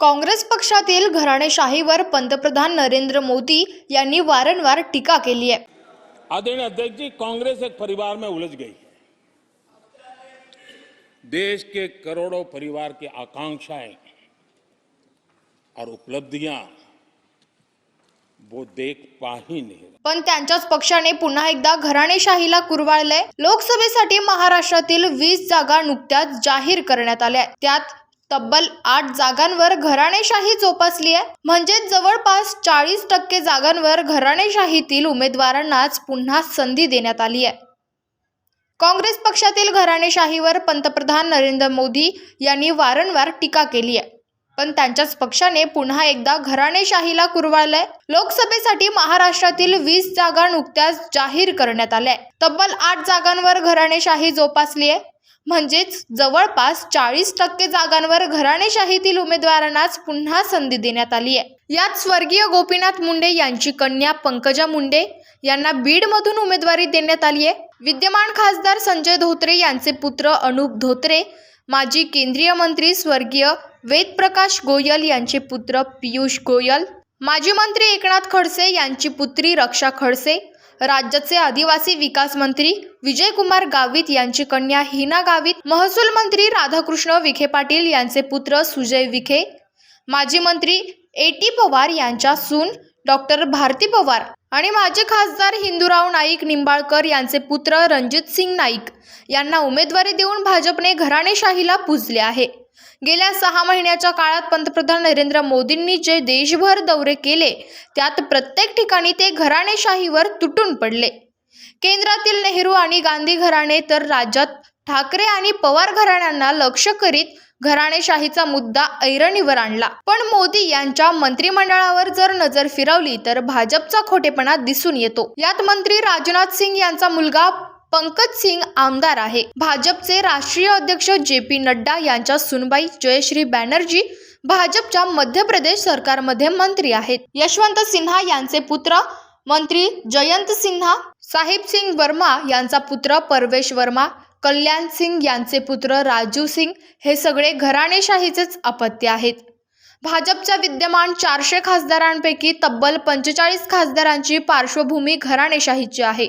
काँग्रेस पक्षातील घराणेशाहीवर पंतप्रधान नरेंद्र मोदी यांनी वारंवार टीका केली आहे आदरणीय अध्यक्ष जी कांग्रेस एक परिवार में उलझ गई देश के करोड़ों परिवार की आकांक्षाएं और उपलब्धियां वो देख पा ही नहीं। पण त्यांच्याच पक्षाने पुन्हा एकदा घराणेशाहीला कुरवाळलंय लोकसभेसाठी महाराष्ट्रातील वीस जागा नुकत्याच जाहीर करण्यात आल्या. त्यात तब्बल आठ जागांवर घराणेशाही जोपासली आहे. म्हणजेच जवळपास चाळीस टक्के जागांवर घराणेशाहीतील उमेदवारांनाच पुन्हा संधी देण्यात आली आहे. काँग्रेस पक्षातील घराणेशाहीवर पंतप्रधान नरेंद्र मोदी यांनी वारंवार टीका केली आहे. पण त्यांच्याच पक्षाने पुन्हा एकदा घराणेशाहीला कुरवाळलंय. लोकसभेसाठी महाराष्ट्रातील वीस जागा नुकत्याच जाहीर करण्यात आल्या तब्बल आठ जागांवर घराणेशाही जोपासली आहे. म्हणजेच जवळपास चाळीस टक्के जागांवर घराणेशाहीतील उमेदवारांनाच पुन्हा संधी देण्यात आली आहे. यात स्वर्गीय गोपीनाथ मुंडे यांची कन्या पंकजा मुंडे यांना बीडमधून उमेदवारी देण्यात आली आहे. विद्यमान खासदार संजय धोत्रे यांचे पुत्र अनुप धोत्रे माजी केंद्रीय मंत्री स्वर्गीय वेदप्रकाश गोयल यांचे पुत्र पियुष गोयल माजी मंत्री एकनाथ खडसे यांची पुत्री रक्षा खडसे राज्याचे आदिवासी विकास मंत्री विजयकुमार गावित यांची कन्या हिना गावित महसूल मंत्री राधाकृष्ण विखे पाटील यांचे पुत्र सुजय विखे माजी मंत्री ए टी पवार यांच्या सून डॉक्टर भारती पवार आणि माजी खासदार हिंदूराव नाईक निंबाळकर यांचे पुत्र रणजित सिंग नाईक यांना उमेदवारी देऊन भाजपने घराणेशाहीला पुजले आहे. गेल्या सहा महिन्याच्या काळात पंतप्रधान नरेंद्र मोदींनी जे देशभर दौरे केले त्यात प्रत्येक ठिकाणी ते घराणेशाहीवर तुटून पडले. केंद्रातील नेहरू आणि गांधी घराणे तर राज्यात ठाकरे आणि पवार घराण्यांना लक्ष करीत घराणेशाहीचा मुद्दा ऐरणीवर आणला. पण मोदी यांच्या मंत्रिमंडळावर जर नजर फिरवली तर भाजपचा खोटेपणा दिसून येतो. यात मंत्री राजनाथ सिंग यांचा मुलगा पंकज सिंग आमदार आहे. भाजपचे राष्ट्रीय अध्यक्ष जे पी नड्डा यांच्या सुनबाई जयश्री बॅनर्जी भाजपच्या मध्य प्रदेश सरकारमध्ये मंत्री आहेत. यशवंत सिन्हा यांचे पुत्र मंत्री जयंत सिन्हा साहिब सिंग वर्मा यांचा पुत्र परवेश वर्मा कल्याण सिंग यांचे पुत्र राजू सिंग हे सगळे घराणेशाहीचेच अपत्य आहेत. भाजपच्या विद्यमान चारशे खासदारांपैकी तब्बल पंचेचाळीस खासदारांची पार्श्वभूमी घराणेशाहीची आहे.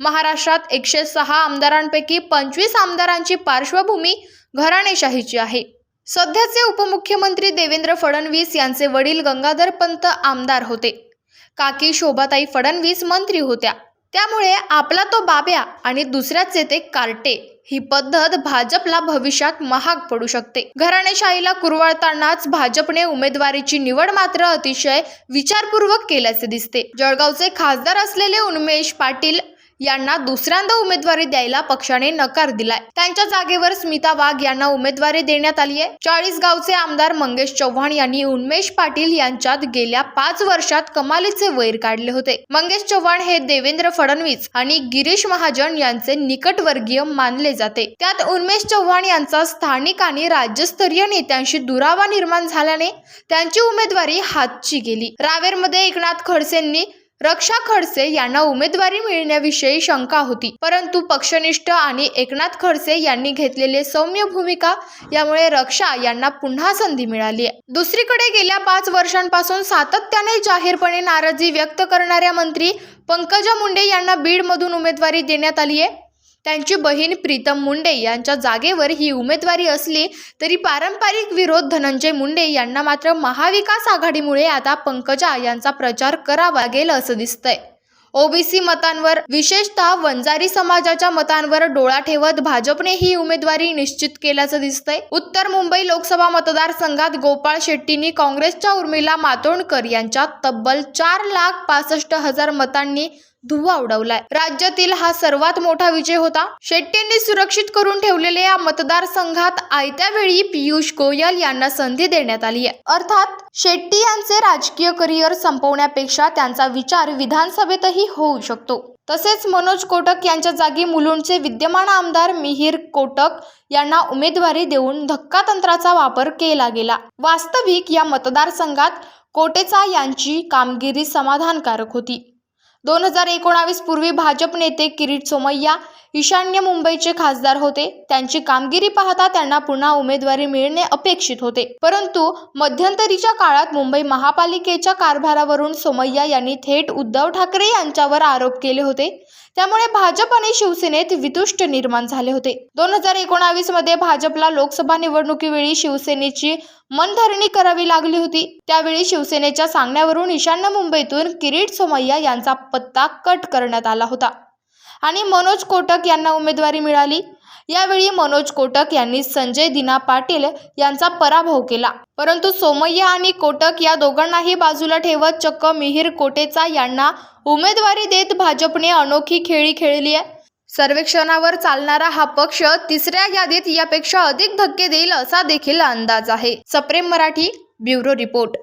महाराष्ट्रात एकशे सहा आमदारांपैकी पंचवीस आमदारांची पार्श्वभूमी घराणेशाहीची आहे. सध्याचे उपमुख्यमंत्री देवेंद्र फडणवीस यांचे वडील गंगाधर पंत आमदार होते. काकी शोभाताई फडणवीस मंत्री होत्या. त्यामुळे आपला तो बाब्या आणि दुसऱ्याचे ते कार्टे ही पद्धत भाजपला भविष्यात महाग पडू शकते. घराणेशाहीला कुरवाळतानाच भाजपने उमेदवारीची निवड मात्र अतिशय विचारपूर्वक केल्याचे दिसते. जळगावचे खासदार असलेले उन्मेष पाटील यांना दुसऱ्यांदा उमेदवारी द्यायला पक्षाने नकार दिलाय. त्यांच्या जागेवर स्मिता वाघ यांना उमेदवारी देण्यात आली आहे. चाळीस गावचे आमदार मंगेश चव्हाण यांनी उन्मेश पाटील यांच्यात गेल्या पाच वर्षात कमालीचे वैर काढले होते. मंगेश चव्हाण हे देवेंद्र फडणवीस आणि गिरीश महाजन यांचे निकटवर्गीय मानले जाते. त्यात उन्मेश चव्हाण यांचा स्थानिक आणि राज्यस्तरीय नेत्यांशी दुरावा निर्माण झाल्याने त्यांची उमेदवारी हातची गेली. रावेरमध्ये एकनाथ खडसेंनी रक्षा खडसे यांना उमेदवारी मिळण्याविषयी शंका होती. परंतु पक्षनिष्ठ आणि एकनाथ खडसे यांनी घेतलेले सौम्य भूमिका यामुळे रक्षा यांना पुन्हा संधी मिळाली आहे. दुसरीकडे गेल्या पाच वर्षांपासून सातत्याने जाहीरपणे नाराजी व्यक्त करणाऱ्या मंत्री पंकजा मुंडे यांना बीडमधून उमेदवारी देण्यात आली आहे. त्यांची बहीण प्रीतम मुंडे यांच्या जागेवर ही उमेदवारी असली तरी पारंपरिक विरोध धनंजय मुंडे यांना मात्र महाविकास आघाडीमुळे आता पंकजा यांचा प्रचार करावा लागेल असं दिसतंय. ओबीसी मतांवर विशेषतः वंजारी समाजाच्या मतांवर डोळा ठेवत भाजपने ही उमेदवारी निश्चित केल्याचं दिसतंय. उत्तर मुंबई लोकसभा मतदारसंघात गोपाळ शेट्टींनी काँग्रेसच्या उर्मिला मातोंडकर यांच्या तब्बल चार लाख पासष्ट हजार मतांनी धुव्वा उडवलाय. राज्यातील हा सर्वात मोठा विजय होता. शेट्टींनी सुरक्षित करून ठेवलेल्या या मतदारसंघात आयत्या वेळी पियुष गोयल यांना संधी देण्यात आली आहे. अर्थात शेट्टी यांचे राजकीय करिअर संपवण्यापेक्षा त्यांचा विचार विधानसभेतही होऊ शकतो. तसेच मनोज कोटक यांच्या जागी मुलुंडचे विद्यमान आमदार मिहीर कोटक यांना उमेदवारी देऊन धक्का तंत्राचा वापर केला गेला. वास्तविक या मतदारसंघात कोटेचा यांची कामगिरी समाधानकारक होती. दोन हजार एकोणावीस पूर्वी भाजप नेते किरीट सोमय्या ईशान्य मुंबईचे खासदार होते. त्यांची कामगिरी पाहता त्यांना पुन्हा उमेदवारी मिळणे अपेक्षित होते. परंतु मध्यंतरीच्या काळात मुंबई महापालिकेच्या कारभारावरून सोमय्या यांनी थेट उद्धव ठाकरे यांच्यावर आरोप केले होते. त्यामुळे भाजप आणि शिवसेनेत वितुष्ट निर्माण झाले होते. दोन हजार एकोणावीसमध्ये भाजपला लोकसभा निवडणुकीवेळी शिवसेनेची मनधरणी करावी लागली होती. त्यावेळी शिवसेनेच्या सांगण्यावरून ईशान्य मुंबईतून किरीट सोमय्या यांचा पत्ता कट करण्यात आला होता. आणि मनोज कोटक यांना उमेदवारी मिळाली. यावेळी मनोज कोटक यांनी संजय दिना पाटील यांचा पराभव केला. परंतु सोमय्या आणि कोटक या दोघांनाही बाजूला ठेवत चक्क मिहीर कोटेचा यांना उमेदवारी देत भाजपने अनोखी खेळी खेळली आहे. सर्वेक्षणावर चालणारा हा पक्ष तिसऱ्या यादीत यापेक्षा अधिक धक्के देईल असा देखील अंदाज आहे. सप्रेम मराठी ब्युरो रिपोर्ट.